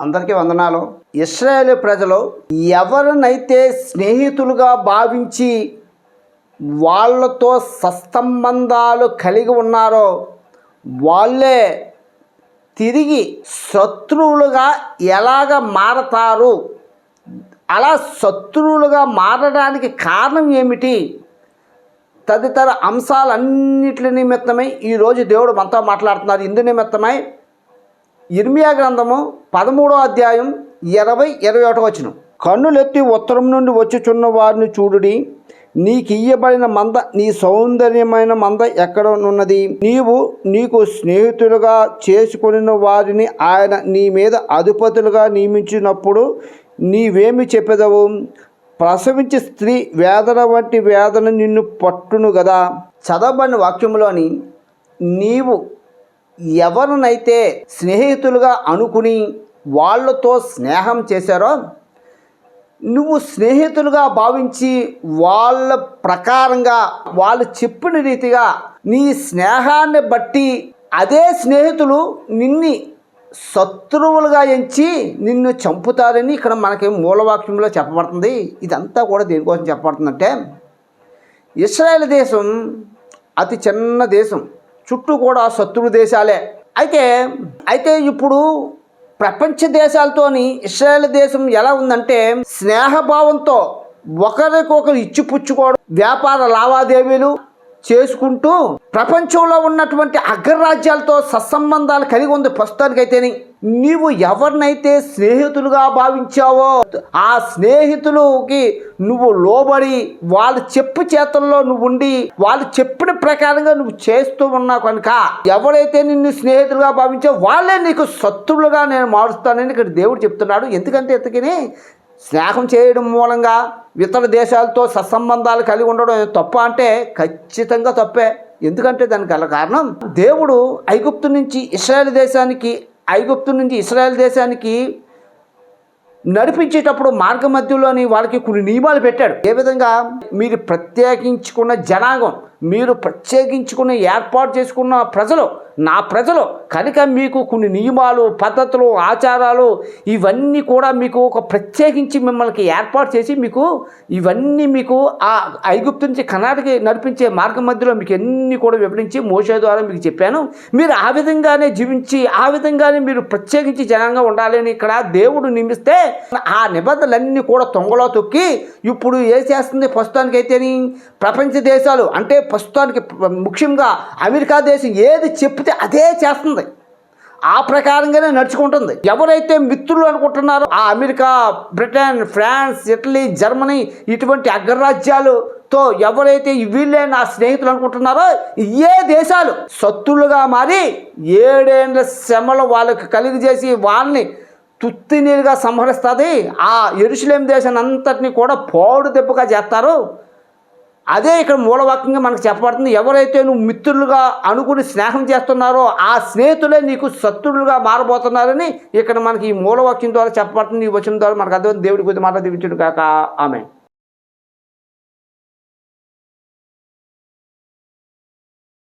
అందరికీ వందనాలు. ఇస్రాయేల్ ప్రజలు ఎవరినైతే స్నేహితులుగా భావించి వాళ్ళతో సత్సంబంధాలు కలిగి ఉన్నారో వాళ్ళే తిరిగి శత్రువులుగా ఎలాగ మారతారు? అలా శత్రువులుగా మారడానికి కారణం ఏమిటి? తదితర అంశాలన్నిటి నిమిత్తమై ఈరోజు దేవుడు మనతో మాట్లాడుతున్నారు. ఇందు నిమిత్తమై ఇర్మియా గ్రంథము పదమూడో అధ్యాయం ఇరవై ఇరవై ఒకటో వచ్చిన కన్నులెత్తి ఉత్తరం నుండి వచ్చుచున్న వారిని చూడుడి నీకు ఇయ్యబడిన మంద నీ సౌందర్యమైన మంద ఎక్కడ ఉన్నది నీవు నీకు స్నేహితులుగా చేసుకుని వారిని ఆయన నీ మీద అధిపతులుగా నియమించినప్పుడు నీవేమి చెప్పెదవు? ప్రసవించి స్త్రీ వేదన వంటి వేదన నిన్ను పట్టును కదా చదవబడిన వాక్యంలోని నీవు ఎవరినైతే స్నేహితులుగా అనుకుని వాళ్ళతో స్నేహం చేశారో నువ్వు స్నేహితులుగా భావించి వాళ్ళ ప్రకారంగా వాళ్ళు చెప్పిన రీతిగా నీ స్నేహాన్ని బట్టి అదే స్నేహితులు నిన్ని శత్రువులుగా ఎంచి నిన్ను చంపుతారని ఇక్కడ మనకి మూలవాక్యంలో చెప్పబడుతుంది. ఇదంతా కూడా దేనికోసం చెప్పబడుతుందంటే ఇస్రాయేల్ దేశం అతి చిన్న దేశం. చుట్టూ కూడా శత్రు దేశాలే. అయితే అయితే ఇప్పుడు ప్రపంచ దేశాలతోని ఇస్రాయేల్ దేశం ఎలా ఉందంటే స్నేహభావంతో ఒకరికొకరు ఇచ్చిపుచ్చుకోవడం వ్యాపార లావాదేవీలు చేసుకుంటూ ప్రపంచంలో ఉన్నటువంటి అగ్రరాజ్యాలతో సత్సంబంధాలు కలిగి ఉంది ప్రస్తుతానికైతేని. నీవు ఎవరినైతే స్నేహితులుగా భావించావో ఆ స్నేహితులకి నువ్వు లోబడి వాళ్ళ చెప్పు చేతుల్లో నువ్వు ఉండి వాళ్ళు చెప్పిన ప్రకారంగా నువ్వు చేస్తూ ఉన్నావు కనుక ఎవరైతే నిన్ను స్నేహితులుగా భావించావో వాళ్ళే నీకు శత్రువులుగా నేను మారుస్తానని ఇక్కడ దేవుడు చెప్తున్నాడు. ఎందుకంటే ఇతకిని స్నేహం చేయడం మూలంగా ఇతర దేశాలతో సత్సంబంధాలు కలిగి ఉండడం తప్ప అంటే ఖచ్చితంగా తప్పే. ఎందుకంటే దానికి గల కారణం దేవుడు ఐగుప్తు నుంచి ఇస్రాయేల్ దేశానికి ఐగుప్తు నుంచి ఇస్రాయేల్ దేశానికి నడిపించేటప్పుడు మార్గ మధ్యలోని వాళ్ళకి కొన్ని నియమాలు పెట్టాడు. ఏ విధంగా? మీరు ప్రత్యేకించుకున్న జనాంగం మీరు ప్రత్యేకించుకుని ఏర్పాటు చేసుకున్న ప్రజలు నా ప్రజలు కనుక మీకు కొన్ని నియమాలు పద్ధతులు ఆచారాలు ఇవన్నీ కూడా మీకు ఒక ప్రత్యేకించి మిమ్మల్ని ఏర్పాటు చేసి మీకు ఇవన్నీ మీకు ఆ ఐగుప్తు నుంచి కర్ణాటక నడిపించే మార్గం మధ్యలో మీకు ఎన్ని కూడా వివరించి మోసే ద్వారా మీకు చెప్పాను. మీరు ఆ విధంగానే జీవించి ఆ విధంగానే మీరు ప్రత్యేకించి జనంగా ఉండాలని ఇక్కడ దేవుడు నియమిస్తే ఆ నిబంధనలన్నీ కూడా తొంగలో తొక్కి ఇప్పుడు ఏ చేస్తుంది ప్రస్తుతానికైతేని? ప్రపంచ దేశాలు అంటే ప్రస్తుతానికి ముఖ్యంగా అమెరికా దేశం ఏది చెప్తే అదే చేస్తుంది. ఆ ప్రకారంగానే నడుచుకుంటుంది. ఎవరైతే మిత్రులు అనుకుంటున్నారో ఆ America Britain France Italy Germany ఇటువంటి అగ్రరాజ్యాలుతో ఎవరైతే వీళ్ళే నా స్నేహితులు అనుకుంటున్నారో ఏ దేశాలు శత్రులుగా మారి ఏడేండ్ల శ్రమలు వాళ్ళకి కలిగజేసి వాళ్ళని తుత్తినీరుగా సంహరిస్తుంది ఆ ఎరుసలేం దేశాన్ని అంతటిని కూడా పోడు దెబ్బగా చేస్తారు. అదే ఇక్కడ మూలవాక్యంగా మనకు చెప్పబడుతుంది ఎవరైతే నువ్వు మిత్రులుగా అనుకుని స్నేహం చేస్తున్నారో ఆ స్నేహితులే నీకు శత్రువులుగా మారబోతున్నారని ఇక్కడ మనకి ఈ మూలవాక్యం ద్వారా చెప్పబడుతుంది ఈ వచనం ద్వారా మనకు అర్థం దేవుడి కొద్ది మాట దీవించుడు కాక ఆమె